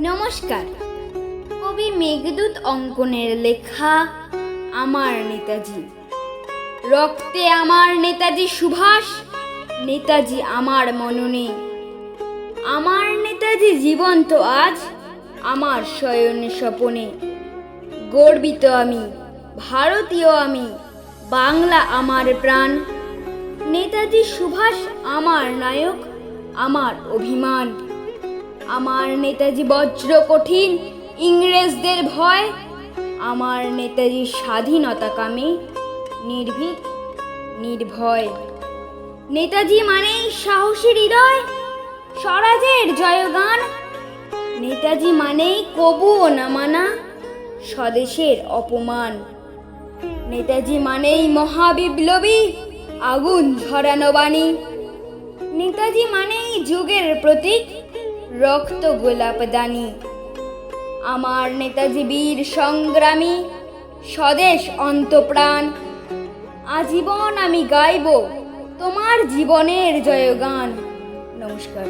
নমস্কার। কবি মেঘদূত অঙ্কনের লেখা আমার নেতাজি। রক্তে আমার নেতাজি সুভাষ, নেতাজি আমার মননে। আমার নেতাজি জীবন্ত আজ, আমার শয়ন স্বপনে। গর্বিত আমি, ভারতীয় আমি, বাংলা আমার প্রাণ। নেতাজি সুভাষ আমার নায়ক, আমার অভিমান। আমার নেতাজি বজ্র কঠিন, ইংরেজদের ভয়। আমার নেতাজি স্বাধীনতা কামে, নির্ভীক, নির্ভয়। নেতাজি মানেই সাহসী হৃদয়, স্বরাজের জয়গান। নেতাজি মানেই কবুও না মানা, স্বদেশের অপমান। নেতাজি মানেই মহাবিপ্লবী, আগুন ঝরানো বাণী। নেতাজি মানেই যুগের প্রতীক রক্ত গোলাপ দানি আমার নেতাজি বীর সংগ্রামী, স্বদেশ অন্তপ্রাণ, আজীবন আমি গাইব তোমার জীবনের জয়গান। নমস্কার।